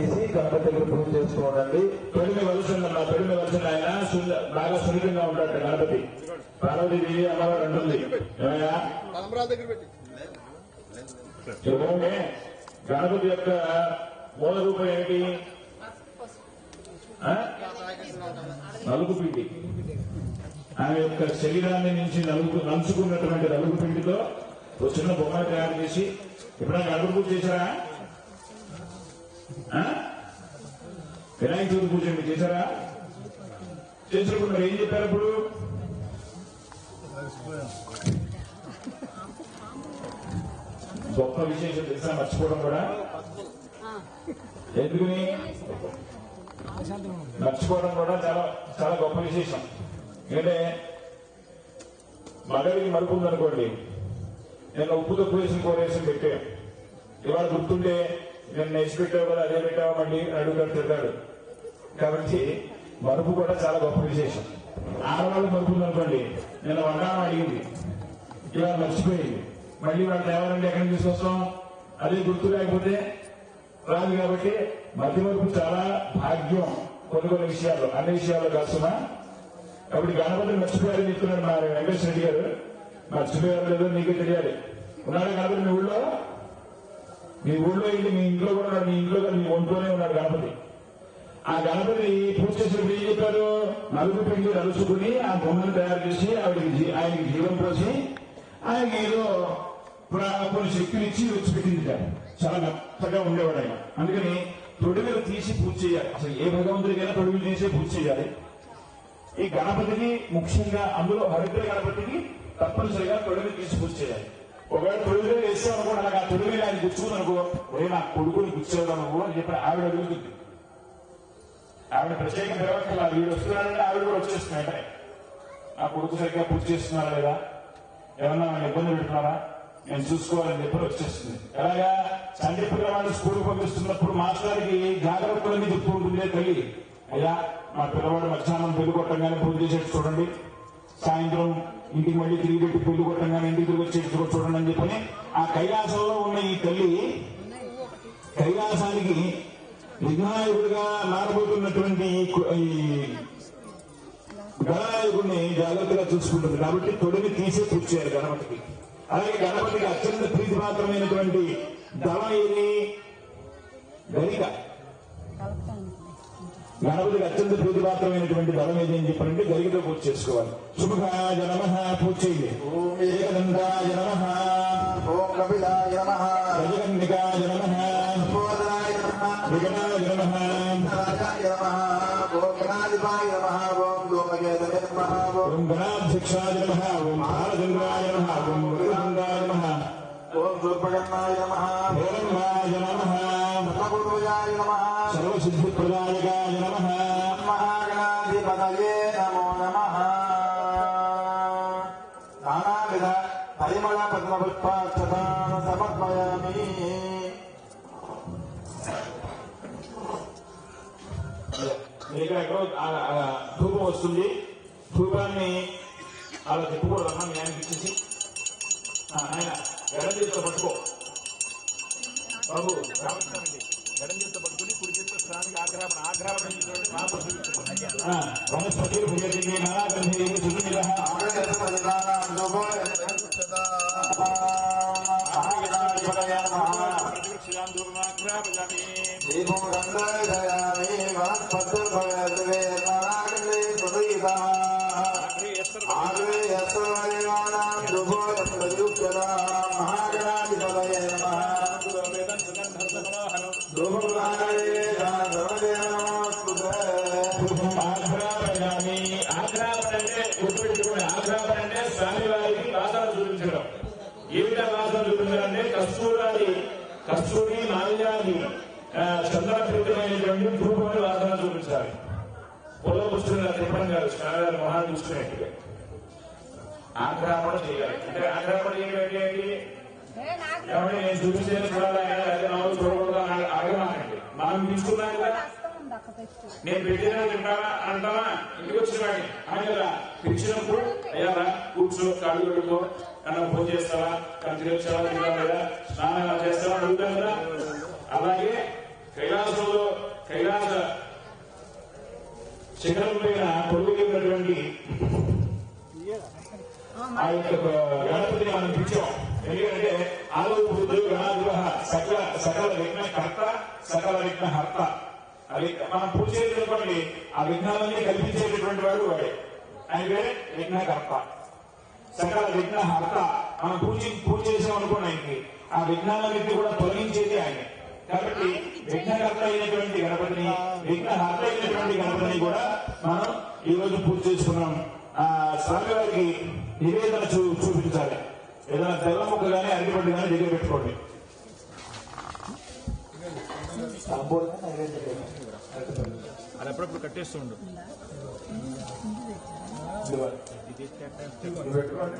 తీసి గణపతి దగ్గర పూజ చేసుకోండి పెడిమి వలసిందమ్మా పెడిమి వలసింది ఆయన. బాగా సున్నితంగా ఉంటాడు గణపతి. పార్వతీదేవి అమ్మవారు అంటుంది. ఏమయ్యా? గణపతి యొక్క మూల రూపం ఏంటి నలుగు పిండి. ఆమె యొక్క శరీరాన్ని నుంచి నలుగు నంచుకున్నటువంటి నలుగు పిండితో ఒక చిన్న బొమ్మ తయారు చేసి ఎప్పుడైనా గణపతి పూజ చేశారా? వినాయక చవితి పూజ మీరు చేశారా? చేసినప్పుడు మీరు ఏం చెప్పారు ఇప్పుడు గొప్ప విశేషం తెలుసా? మర్చిపోవడం కూడా? ఎందుకని? మర్చిపోవడం కూడా చాలా చాలా గొప్ప విశేషం. ఎందుకంటే మగడికి మరుపు ఉందనుకోండి. నేను ఉప్పు తక్కువ వేసి కూర వేసి పెట్టే ఇవాళ గుర్తుంటే నేను నెక్స్ట్ పెట్టావు కదా అదే పెట్టామండి మళ్ళీ? అని అడుగుతాడు తిడతాడు కాబట్టి మరుపు కూడా చాలా గొప్ప విశేషం. ఆడవాళ్ళు మరుపు అనుకోండి. నేను వండాలని అడిగింది. ఇలా మర్చిపోయింది. మళ్ళీ వాళ్ళు తేవాలంటే ఎక్కడ తీసుకొస్తాం? అదే గుర్తు లేకపోతే రాదు కాబట్టి మధ్య వరకు చాలా భాగ్యం కొన్ని కొన్ని విషయాల్లో అన్ని విషయాల్లో కాస్తున్నా. కాబట్టి గణపతి మర్చిపోయారని చెప్తున్నాడు మా వెంకటేశ్వర రెడ్డి గారు. మర్చిపోయారు లేదో నీకే తెలియాలి. ఉన్నాడా గణపతి మీ ఊళ్ళో? మీ ఊళ్ళో వెళ్ళి మీ ఇంట్లో కూడా మీ ఇంట్లో కాదు, మీ ఒంట్లోనే ఉన్నాడు గణపతి. ఆ గణపతి పూజ చేసినప్పుడు ఏం చెప్పారు? నలుగు పిండి నలుచుకుని ఆ బొమ్మను తయారు చేసి ఆవిడకి ఆయనకి జీవం పోసి ఆయనకి ఏదో కొన్ని శక్తిని ఇచ్చి విడిచిపెట్టింది చాలా మెత్తగా ఉండేవాడు ఆయన. అందుకని తొడుగులు తీసి పూజ చేయాలి. అసలు ఏ భగవంతుడికైనా తొడుగులు తీసి పూజ చేయాలి. ఈ గణపతికి ముఖ్యంగా అందులో హరిద్ర గణపతికి తప్పనిసరిగా తొడుగులు తీసి పూజ చేయాలి. ఒకవేళ తొడిగలు వేసాం అనుకో నాకు ఆ తొలి వేలు ఆయన గుచ్చుకుంది అనుకో ఒరే నా కొడుకుని గుచ్చేదా నువ్వు అని చెప్పి ఆవిడ అడుగుతుంది. ఆవిడ ప్రత్యేక నిర్వహణ వీడు వస్తున్నాడంటే ఆవిడ కూడా వచ్చేస్తుంది వెంటనే ఆ కొడుకు సరిగ్గా పూర్తి చేస్తున్నారా లేదా? ఏమన్నా ఇబ్బంది పెడుతున్నారా? నేను చూసుకోవాలని చెప్పి వచ్చేస్తుంది. ఎలాగా? తండ్రి పిల్లవాడిని స్కూల్ పంపిస్తున్నప్పుడు మాస్టర్కి జాగ్రత్తలన్నీ చెప్తూ ఉంటుందే తల్లి. అయ్యా మా పిల్లవాడు మధ్యాహ్నం పెళ్ళి కొట్టంగానే పూజ చేసేట్టు చూడండి. సాయంత్రం ఇంటికి మళ్ళీ తిరిగి పెట్టి పెళ్ళి కొట్టంగానే ఇంటికి తిరిగి వచ్చి చూడండి అని చెప్పని ఆ కైలాసంలో ఉన్న ఈ తల్లి కైలాసానికి విఘ్నాయకుడిగా మారబోతున్నటువంటి ఈ గణనాయకుడిని జాగ్రత్తగా చూసుకుంటుంది. కాబట్టి తొడిని తీసే పూజ గణపతికి. అలాగే గణపతికి అత్యంత ప్రీతిపాత్రమైనటువంటి దళం ఏది గరిక. గణపతికి అత్యంత ప్రీతిపాత్రమైనటువంటి దళం ఏది అని చెప్పారంటే గరికతో పూజ చేసుకోవాలి. శుభాయ నమ పూజ చేయాలి ఏకదంతాయ నమ. ఓం కపిలాయ నమ. గజగన్నికాయ నమ. బోధనాయ నమ. విగణాయ నమ. రాజాయ నమ. ఓం గణాధిపాయ నమ. ఓం లోకకేతయ నమ. ఓం ఓం గణాధ్యక్షాయ నమ. ఓం బాలచంద్రాయ నమ. ఓం వృద్ధంగాయ నమ. ఓం దుర్భగన్నాయ నమ. హేరంగాయ నమ. నమ. మహాగణాధిపతయే నమో నమ. నానావిధ పరిమళ పద్మపుష్పాక్షతాం సమర్పయామి. మీకు ఎక్కడో ధూపం వస్తుంది. ధూపాన్ని అలా తిప్పకూడదమ్మా మీ ఆయనకి ఇచ్చేసి. ఆయన ఎడం పట్టుకో. బాబు రామకృష్ణారెడ్డి ఎడం చేతితో పట్టుకుని కుడి చేతితో స్నానానికి ఆగ్రహం ఆగ్రహం వనస్పతి చంద్రప్రీతమైనటువంటి ధూపమని వాసన చూపించాలి పొల పుస్తకంగా తిప్పడం కాదు స్వామివారి మొహాన్ని చూసుకునేట్టుగా చేయాలి అంటే చేయడం ఏంటి కాబట్టి నేను చూపించేది చూడాలి నాలుగు చూడకూడదు మనం తీసుకున్నాం కదా నేను పెట్టిన తింటావా అంటావా ఇంటికి వచ్చిన వాడిని పిలిచినప్పుడు అయ్యా రా కూర్చో కాళ్ళు పెట్టుకో అన్నం ఫోన్ చేస్తావా కంటి వచ్చావా లేదా స్నానం చేస్తావా అడుగుతాం కదా అలాగే కైలాసంలో కైలాస శిఖరం పైన కొడుకు ఆ యొక్క గణపతిని మనం పిలిచాం. ఎందుకంటే ఆలోపు బుద్ధుడు గణాధిప సకల సకల విఘ్న కర్త సకల విఘ్న హర్త. అవి మనం పూజ చేసేటటువంటి ఆ విఘ్నాలన్నీ కల్పించేటటువంటి వాడు వాడే. ఆయన పేరే విఘ్నకర్త సకల విఘ్న హర్త. మనం పూజ పూజ చేసాం అనుకోండి ఆయనకి. ఆ విఘ్నాలన్నింటినీ కూడా తొలగించేది ఆయనే. కాబట్టి విఘ్నకర్త అయినటువంటి గణపతిని విఘ్నహర్త అయినటువంటి గణపతిని కూడా మనం ఈ రోజు పూజ చేసుకున్నాం. ఆ స్వామి వారికి నివేదన చూ చూపించాలి. ఏదైనా తెల్ల ముక్క కానీ అరటిపండు కానీ దగ్గర పెట్టుకోండి. అది అప్పుడప్పుడు కట్టేస్తుండు ఇదిగోండి. పెట్టుకోండి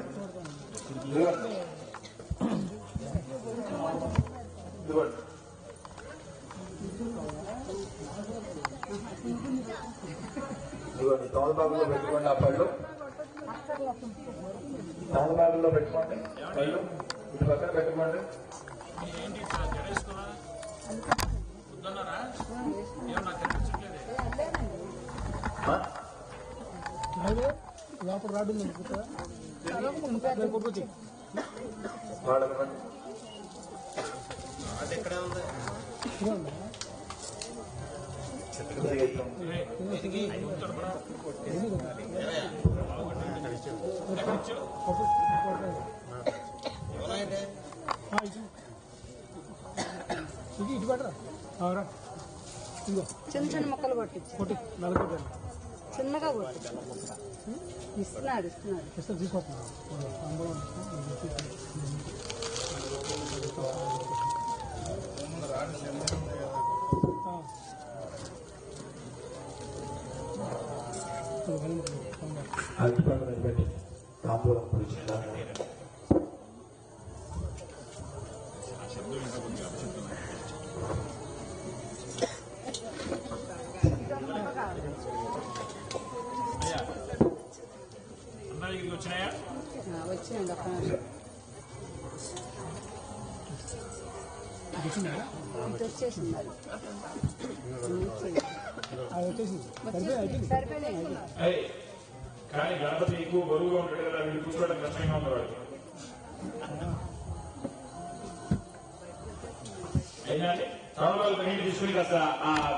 ఇదిగోండి. ఇదిగోండి. పెట్టుకోండి ఆ పళ్ళు తోమలబాబులో పెట్టుకోండి పళ్ళు ఇటు పక్కన పెట్టుకోండి ఆ? లోపల రాడు వాళ్ళకి ఇది ఇటు పడరా అవరా ఇదిగో చిన్న చిన్న ముక్కలు కొట్టించు. కొట్టి చిన్నగా కొట్టించు. ఇస్తున్నాడు ఇస్తున్నాడు. ఇస్తే అరటిపండు మీద పెట్టి తాంబూలం పిలిచిందా అన్న దగ్గరికి వచ్చినాయా వచ్చింది ఒక్క నిమిషం. ఇది వచ్చేసింది కానీ గణపతి ఎక్కువ బరువుగా ఉంటాడు కదా వీళ్ళు కూర్చోవడం కష్టంగా ఉంది వాడికి అయినా తమలపాకు నీళ్ళు తీసుకుని కాస్త ఆ